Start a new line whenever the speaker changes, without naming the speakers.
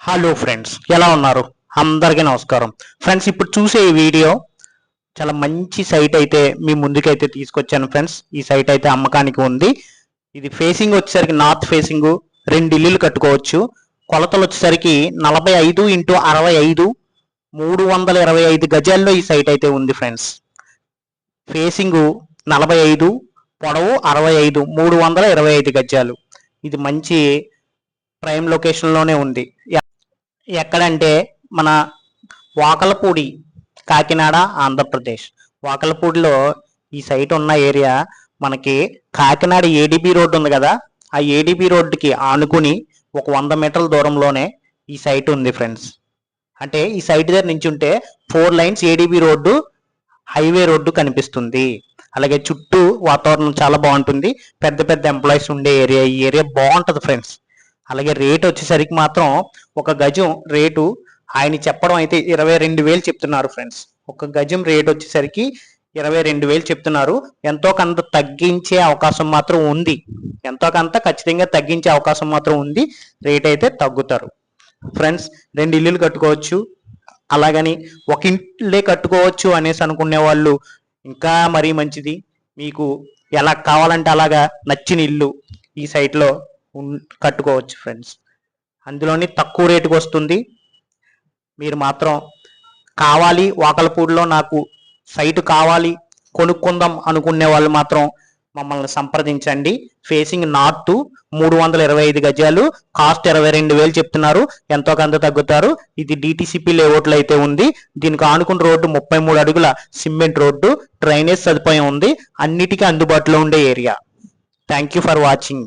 Hello friends ఎలా ఉన్నారు? అందరికీ నమస్కారం. ఫ్రెండ్స్ ఇప్పుడు చూసే ఈ వీడియో చాలా మంచి సైట్ అయితే మీ ముందుకైతే తీసుకొచ్చాను ఫ్రెండ్స్ ఈ సైట్ అయితే అమ్మకానికి ఉంది. ఇది ఫేసింగ్ వచ్చేసరికి నార్త్ ఫేసింగ్ రెండు ఇల్లులు కట్టుకోవచ్చు. కొలతలు వచ్చేసరికి నలభై ఐదు ఇంటూ అరవై ఐదు మూడు వందల ఇరవై ఐదు గజాల్లో ఈ సైట్ అయితే ఉంది ఫ్రెండ్స్ ఫేసింగ్ నలభై ఐదు పొడవు అరవై ఐదు మూడు వందల ఇరవై ఐదు గజాలు. ఇది మంచి ప్రైమ్ లొకేషన్లోనే ఉంది. ఎక్కడంటే మన వాకలపూడి కాకినాడ ఆంధ్రప్రదేశ్. వాకలపూడిలో ఈ సైట్ ఉన్న ఏరియా మనకి కాకినాడ ఏడిబి రోడ్డు ఉంది కదా ఆ ఏడిబి రోడ్డుకి ఆనుకుని ఒక వంద మీటర్ల దూరంలోనే ఈ సైట్ ఉంది ఫ్రెండ్స్. అంటే ఈ సైట్ దగ్గర నుంచి ఉంటే four lines ADB road highway road కనిపిస్తుంది. అలాగే చుట్టూ వాతావరణం చాలా బాగుంటుంది. పెద్ద పెద్ద ఎంప్లాయీస్ ఉండే ఏరియా. ఈ ఏరియా బాగుంటుంది ఫ్రెండ్స్. అలాగే రేట్ వచ్చేసరికి మాత్రం ఒక గజం రేటు ఆయన చెప్పడం అయితే ఇరవై రెండు వేలు చెప్తున్నారు ఫ్రెండ్స్. ఒక గజం రేట్ వచ్చేసరికి ఇరవై రెండు వేలు చెప్తున్నారు. ఎంతో కొంత తగ్గించే అవకాశం మాత్రం ఉంది. ఎంతో కొంత ఖచ్చితంగా తగ్గించే అవకాశం మాత్రం ఉంది. రేట్ అయితే తగ్గుతారు. ఫ్రెండ్స్ రెండు ఇల్లులు కట్టుకోవచ్చు. అలాగని ఒక ఇంట్లే కట్టుకోవచ్చు అనేసి అనుకునే వాళ్ళు ఇంకా మరీ మంచిది. మీకు ఎలా కావాలంటే అలాగా నచ్చిన ఇల్లు ఈ సైట్లో కట్టుకోవచ్చు ఫ్రెండ్స్ అందులోని తక్కువ రేటుకి వస్తుంది. మీరు మాత్రం కావాలి వాకలపూడిలో నాకు సైటు కావాలి కొనుక్కుందాం అనుకునే వాళ్ళు మాత్రం మమ్మల్ని సంప్రదించండి. ఫేసింగ్ నార్త్ మూడు వందల ఇరవై ఐదు గజాలు కాస్ట్ ఇరవై రెండు వేలు చెప్తున్నారు. ఎంతో కొంత తగ్గుతారు. ఇది డిటిసిపి లేఅవుట్లో అయితే ఉంది. దీనికి ఆనుకున్న రోడ్డు ముప్పై మూడు అడుగుల సిమెంట్ రోడ్డు. డ్రైనేజ్ సదుపాయం ఉంది. అన్నిటికీ అందుబాటులో ఉండే area thank you for watching